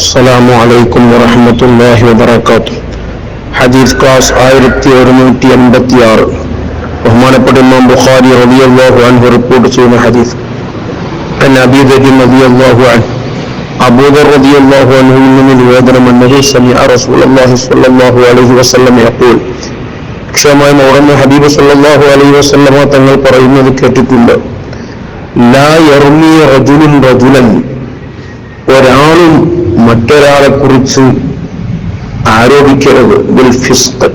السلام عليكم ورحمة الله وبركاته ഹദീസ് ക്ലാസ് ആയിരത്തി ഒരുന്നൂറ്റി എൺപത്തി ആറ് ബഹുമാനപ്പെട്ട ഇമാം ബുഖാരി റളിയല്ലാഹു അൻഹു റിപ്പോർട്ട് ചെയ്യുന്ന ഹദീസ് عن أبي ذر رضي الله عنه أبو ذر رضي الله عنه من الوادر أنه سمع رسول الله صلى الله عليه وسلم يقول ക്ഷമായി മൗറന്ന ഹബീബ് സല്ലല്ലാഹു അലൈഹി വസല്ലമ തങ്ങൾ പറയുന്നത് കേട്ടിട്ടുണ്ട് ലാ യർമി റജുലുൻ റജുലൻ ഒരാളും മറ്റൊരാളെ കുറിച്ച് ആരോപിക്കരുത്. ഇതിൽ ഫിസ്ക്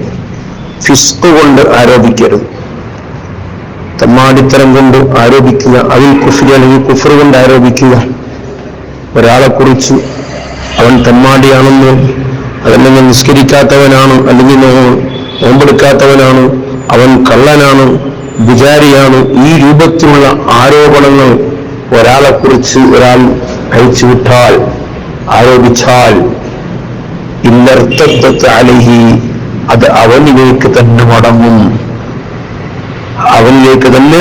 ഫിസ്ക് കൊണ്ട് ആരോപിക്കരുത്. തമ്മാടിത്തരം കൊണ്ട് ആരോപിക്കുക അതിൽ കുഫ്രി അല്ലെങ്കിൽ കുഫർ കൊണ്ട് ആരോപിക്കുക. ഒരാളെ കുറിച്ച് അവൻ തമ്മാടിയാണെന്നോ അതല്ലെങ്കിൽ നിസ്കരിക്കാത്തവനാണ് അല്ലെങ്കിൽ നോമ്പെടുക്കാത്തവനാണ് അവൻ കള്ളനാണ് വിചാരിയാണ് ഈ രൂപത്തിലുള്ള ആരോപണങ്ങൾ ഒരാളെക്കുറിച്ച് ഒരാൾ അയച്ചുവിട്ടാൽ ആരോപിച്ചാൽ ഇല്ലർത്ഥത്ത് അലഹി അത് അവനിലേക്ക് തന്നെ മടങ്ങും. അവനിലേക്ക് തന്നെ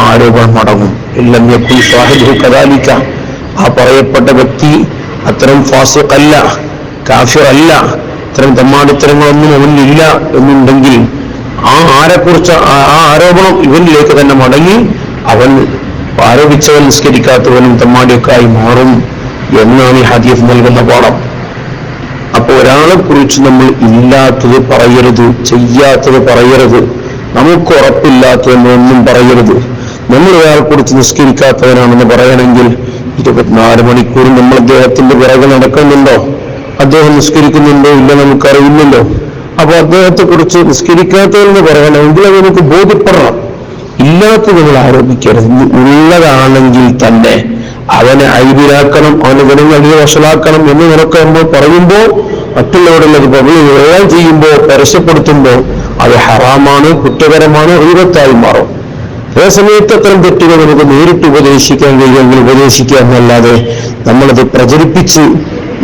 ആരോപണം മടങ്ങും. ഇല്ലെന്ന് സാഹിബ് കഥാലിക്കാം ആ പറയപ്പെട്ട വ്യക്തി അത്തരം ഫാസുഖല്ല കാഫിറല്ല ഇത്തരം തമ്മാടിത്തരങ്ങളൊന്നും അവനിലില്ല എന്നുണ്ടെങ്കിൽ ആ ആരെക്കുറിച്ച് ആ ആരോപണം ഇവനിലേക്ക് തന്നെ മടങ്ങി അവൻ ആരോപിച്ചവൻ നിസ്കരിക്കാത്തവനും തമ്മാടിയൊക്കായി മാറും എന്നാണ് ഈ ഹദീഫ് നൽകുന്ന പാഠം. അപ്പൊ ഒരാളെ കുറിച്ച് നമ്മൾ ഇല്ലാത്തത് പറയരുത് ചെയ്യാത്തത് പറയരുത് നമുക്ക് ഉറപ്പില്ലാത്തതെന്നൊന്നും പറയരുത്. നമ്മൾ ഒരാളെ കുറിച്ച് നിസ്കരിക്കാത്തവനാണെന്ന് പറയണമെങ്കിൽ ഇരുപത്തിനാല് മണിക്കൂർ നമ്മൾ അദ്ദേഹത്തിന്റെ പിറകെ നടക്കുന്നുണ്ടോ? അദ്ദേഹം നിസ്കരിക്കുന്നുണ്ടോ ഇല്ല നമുക്കറിയില്ലല്ലോ. അപ്പൊ അദ്ദേഹത്തെ കുറിച്ച് നിസ്കരിക്കാത്തവരെന്ന് പറയണമെങ്കിൽ അത് നമുക്ക് ബോധ്യപ്പെടണം. ഇല്ലാത്തത് നമ്മൾ ആരോപിക്കരുത് ഉള്ളതാണെങ്കിൽ തന്നെ അവനെ അഴിവിലാക്കണം അവനെ ഗുണങ്ങൾ വഷളാക്കണം എന്ന് നിനക്ക് പറയുമ്പോൾ മറ്റുള്ളവരുള്ളത് പറയുകയെല്ലാം ചെയ്യുമ്പോൾ പരസ്യപ്പെടുത്തുമ്പോൾ അത് ഹറാമാണ് കുറ്റകരമാണ് ഒഴിവത്തായി മാറും. അതേ സമയത്ത് അത്തരം തെറ്റുകൾ നമുക്ക് നേരിട്ട് ഉപദേശിക്കാൻ കഴിയുമെങ്കിൽ ഉപദേശിക്കുക എന്നല്ലാതെ നമ്മളത് പ്രചരിപ്പിച്ച്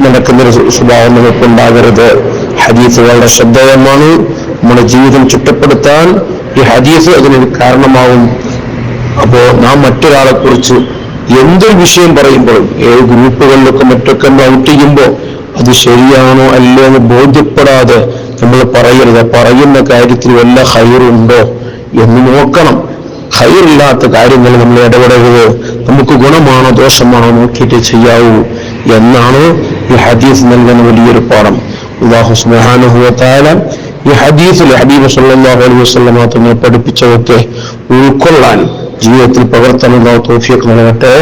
നടക്കുന്ന ഒരു സ്വഭാവം നമുക്കുണ്ടാകരുത്. ഹദീസ് വളരെ ശ്രദ്ധേയമാണ്. നമ്മുടെ ജീവിതം ചുറ്റപ്പെടുത്താൻ ഈ ഹദീസ് അതിനൊരു കാരണമാവും. അപ്പോ നാം മറ്റൊരാളെ കുറിച്ച് എന്തൊരു വിഷയം പറയുമ്പോഴും ഏത് ഗ്രൂപ്പുകളിലൊക്കെ മറ്റൊക്കെ ഔട്ട് ചെയ്യുമ്പോൾ അത് ശരിയാണോ അല്ലയോ എന്ന് ബോധ്യപ്പെടാതെ നമ്മൾ പറയരുത്. പറയുന്ന കാര്യത്തിൽ വല്ല ഹൈറുണ്ടോ എന്ന് നോക്കണം. ഹൈറില്ലാത്ത കാര്യങ്ങൾ നമ്മൾ ഇടപെടരുത്. നമുക്ക് ഗുണമാണോ ദോഷമാണോ നോക്കിയിട്ട് ചെയ്യാവൂ എന്നാണ് ഈ ഹദീസ് നൽകുന്ന വലിയൊരു പാഠം. വ തആല ഈ ഹദീസിൽ ഹബീബ് സല്ലല്ലാഹു അലൈഹി വസല്ലമ തങ്ങൾ പഠിപ്പിച്ചതൊക്കെ ഉൾക്കൊള്ളാൻ ജീവിതത്തിൽ പകർത്താനുള്ള തോഫിയൊക്കെ നൽകട്ടെ.